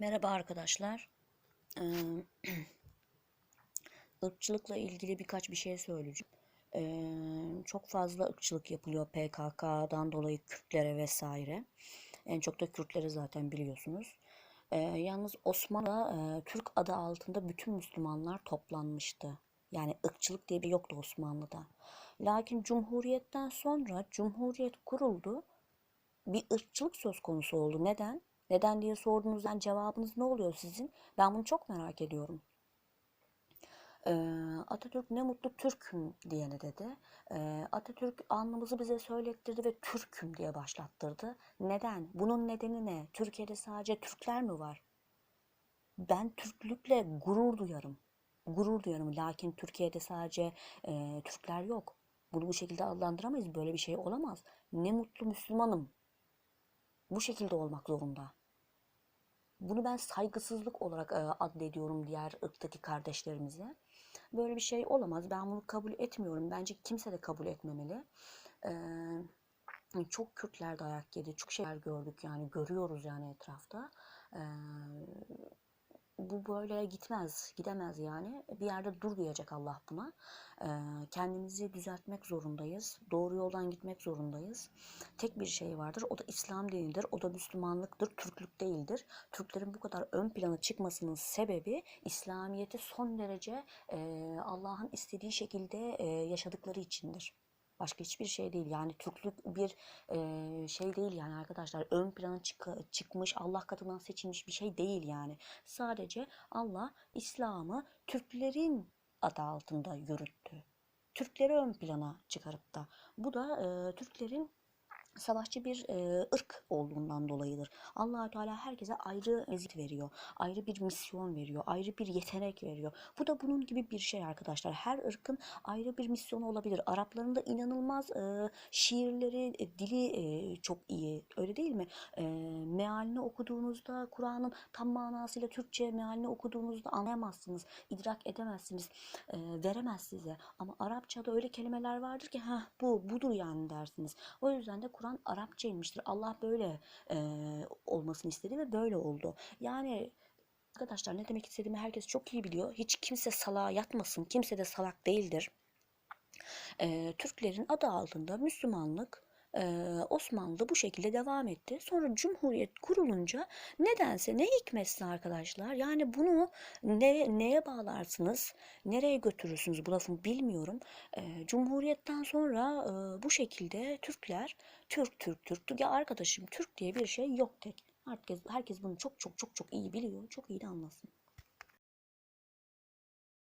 Merhaba arkadaşlar. Ee, ırkçılıkla ilgili birkaç bir şey söyleyeceğim. Çok fazla ırkçılık yapılıyor PKK'dan dolayı Kürtlere vesaire. En çok da Kürtleri zaten biliyorsunuz. Yalnız Osmanlı Türk adı altında bütün Müslümanlar toplanmıştı. Yani ırkçılık diye bir yoktu Osmanlı'da. Lakin Cumhuriyet'ten sonra Cumhuriyet kuruldu bir ırkçılık söz konusu oldu. Neden? Neden diye sorduğunuzdan cevabınız ne oluyor sizin? Ben bunu çok merak ediyorum. Ee, Atatürk ne mutlu Türk'üm diyene dedi. Ee, Atatürk alnımızı bize söylettirdi ve Türk'üm diye başlattırdı. Neden? Bunun nedeni ne? Türkiye'de sadece Türkler mi var? Ben Türklükle gurur duyarım. Gurur duyarım. Lakin Türkiye'de sadece e, Türkler yok. Bunu bu şekilde adlandıramayız. Böyle bir şey olamaz. Ne mutlu Müslümanım. Bu şekilde olmak zorunda. Bunu ben saygısızlık olarak e, adlediyorum diğer ırktaki kardeşlerimize. Böyle bir şey olamaz. Ben bunu kabul etmiyorum. Bence kimse de kabul etmemeli. Ee, çok Kürtler dayak yedi. Çok şeyler gördük yani. Görüyoruz yani etrafta. Ee, bu böyle gitmez, gidemez yani. Bir yerde dur diyecek Allah buna. Ee, kendimizi düzeltmek zorundayız. Doğru yoldan gitmek zorundayız. Tek bir şey vardır. O da İslam dinidir. O da Müslümanlıktır. Türklük değildir. Türklerin bu kadar ön plana çıkmasının sebebi İslamiyet'i son derece e, Allah'ın istediği şekilde e, yaşadıkları içindir. Başka hiçbir şey değil. Yani Türklük bir e, şey değil yani arkadaşlar. Ön plana çık çıkmış, Allah katından seçilmiş bir şey değil yani. Sadece Allah İslam'ı Türklerin adı altında yürüttü. Türkleri ön plana çıkarıp da. Bu da e, Türklerin savaşçı bir e, ırk olduğundan dolayıdır. allah Teala herkese ayrı meziyet veriyor. Ayrı bir misyon veriyor. Ayrı bir yetenek veriyor. Bu da bunun gibi bir şey arkadaşlar. Her ırkın ayrı bir misyonu olabilir. Arapların da inanılmaz e, şiirleri, e, dili e, çok iyi. Öyle değil mi? E, mealini okuduğunuzda Kur'an'ın tam manasıyla Türkçe mealini okuduğunuzda anlayamazsınız. idrak edemezsiniz. E, veremez size. Ama Arapçada öyle kelimeler vardır ki ha bu budur yani dersiniz. O yüzden de Kur'an Arapça inmiştir. Allah böyle e, olmasını istedi ve böyle oldu. Yani arkadaşlar ne demek istediğimi herkes çok iyi biliyor. Hiç kimse salağa yatmasın. Kimse de salak değildir. E, Türklerin adı altında Müslümanlık Osmanlı bu şekilde devam etti. Sonra Cumhuriyet kurulunca nedense ne hikmetse arkadaşlar yani bunu ne, neye bağlarsınız, nereye götürürsünüz bu lafını bilmiyorum. Cumhuriyetten sonra bu şekilde Türkler Türk Türk Türk ya arkadaşım Türk diye bir şey yok tek. Herkes, herkes bunu çok çok çok çok iyi biliyor. Çok iyi de anlasın.